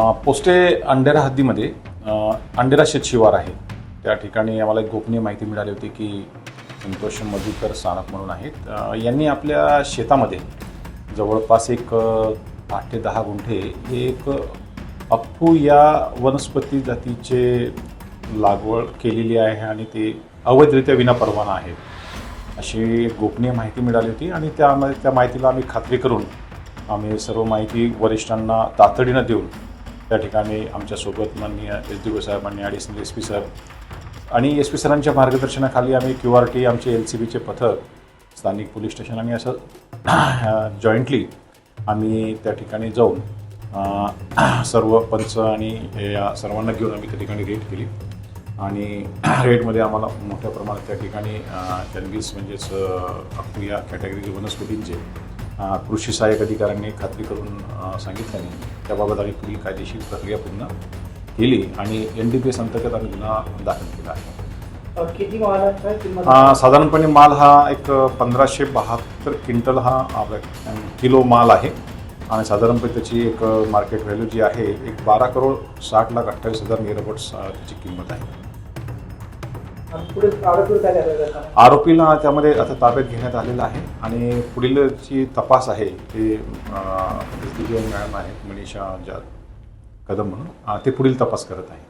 पोस्टे अंडेरा हद्दीमध्ये अ, अंडेरा शेतशिवार आहे. त्या ठिकाणी आम्हाला एक गोपनीय माहिती मिळाली होती की संतोष मधुकर सानप म्हणून आहेत. यांनी आपल्या शेतामध्ये जवळपास एक आठ ते दहा गुंठे हे एक अप्पू या वनस्पती जातीचे लागवड केलेली आहे आणि ते अवैधरित्या विना परवाना आहे. अशी गोपनीय माहिती मिळाली होती आणि त्यामध्ये त्या माहितीला आम्ही खात्री करून आम्ही सर्व माहिती वरिष्ठांना तातडीनं देऊन त्या ठिकाणी आमच्यासोबत माननीय एस डी ओ साहेब माननीय ॲडिशनल एस पी सर आणि एस पी सरांच्या मार्गदर्शनाखाली आम्ही क्यू आर टी आमचे एल सी बीचे पथक स्थानिक पोलीस स्टेशन आणि असं जॉईंटली आम्ही त्या ठिकाणी जाऊन सर्व पंच आणि या सर्वांना घेऊन आम्ही त्या ठिकाणी रेड केली. आणि रेडमध्ये आम्हाला मोठ्या प्रमाणात त्या ठिकाणी कॅनगिस म्हणजेच अप्पू या कॅटेगरी वनस्पतींचे कृषी सहाय्यक अधिकाऱ्यांनी खात्री करून सांगितल्याने त्याबाबत आम्ही पुढील कायदेशीर प्रक्रिया पूर्ण केली आणि एन डी पी एस अंतर्गत आम्ही गुन्हा दाखल केला आहे. किती अ, साधारणपणे माल हा एक पंधराशे बहात्तर क्विंटल हा आपला किलो माल आहे. आणि साधारणपणे त्याची एक मार्केट व्हॅल्यू जी आहे एक बारा करोड साठ लाख अठ्ठावीस हजार निअरअबाउट्स त्याची किंमत आहे. आरोपीला त्यामध्ये आता ताब्यात घेण्यात आलेलं आहे आणि पुढील जी तपास आहे ते मॅडम आहेत मनीषा ज्या कदम म्हणून ते पुढील तपास करत आहे